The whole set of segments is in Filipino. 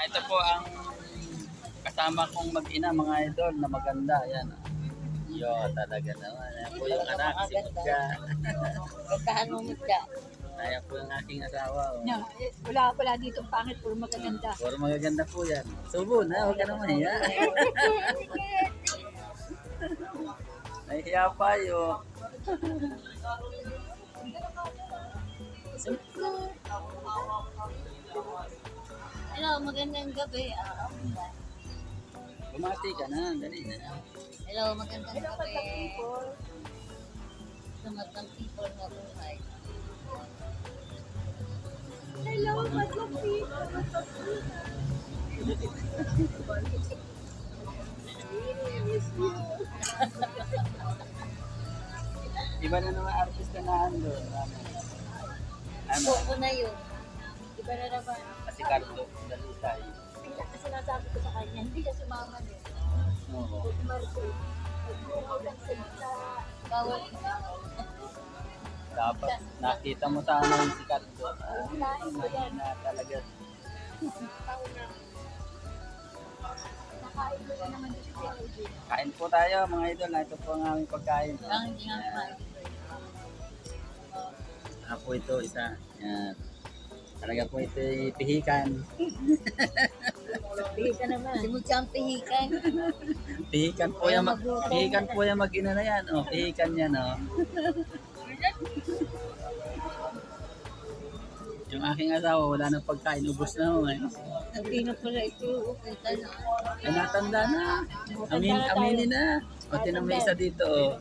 Ah, Ito po ang kasama kong mag-ina mga idol na maganda. Yan. ah. Yo, talaga naman. Ayan po yung anak, si Mutya. Gandahan mo ka. Ayan po yung aking asawa. Oh. No, eh, wala wala dito pangit puro magaganda. Puro magaganda po yan. Subo na, huwag ka naman hiya. Nahihiya pa yun. Hello, magandang gabi. Ah, Bumati ka na, dali na. hello, magandang gabi. Tumatang people na buhay. Hello, madlang people. Iba na naman artist na ando. Ano? Buko na yun. Iba na naman. Kasi Carlo, dalisay. Kasi sinasabi ko sa kanya, hindi siya sumama din. Oo. Marco, nagbukaw lang sila sa Bawal. Dapat nakita mo sana yung si Carlo. Yan. na talaga. Na. Kain po tayo mga idol. Ito po ang aming pagkain. Ang hindi nga kumain. Ako ito isa. Yan. Talaga po ito pihikan. Bihig ka naman. Si Mutya ang pihikan. Pihikan po yan. mag- Pihikan po yan mag-ina na yan. Oh, pihikan yan oh. Yung aking asawa, wala nang pagkain, ubos na mo eh. Hindi na pala ito. Kita na. Ay, natanda na. Amin, aminin na. O, tinan mo isa dito, oh.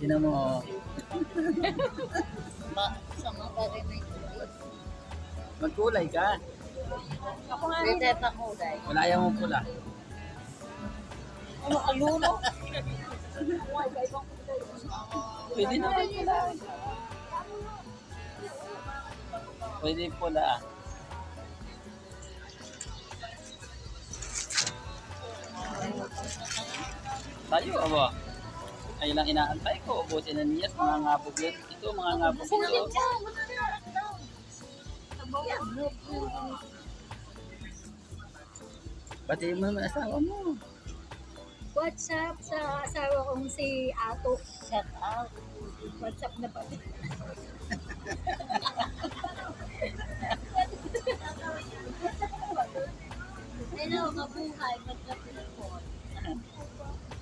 Tinan mo, oh. Ba, sa mga bagay na ito. Magkulay ka. Ako nga Hindi tayo pa kulay. Wala ayaw mo pula. ano kaluno? Pwede pula. Pwede pula. Tayo, aba. Ay lang inaantay ko. Ubusin na niya sa mga ngabog yan. Ito, mga ngabog ito. Pati mo yung asawa mo. What's up sa asawa kong si Ato? Shut out. What's up na pati? Hello, mabuhay. Magkapi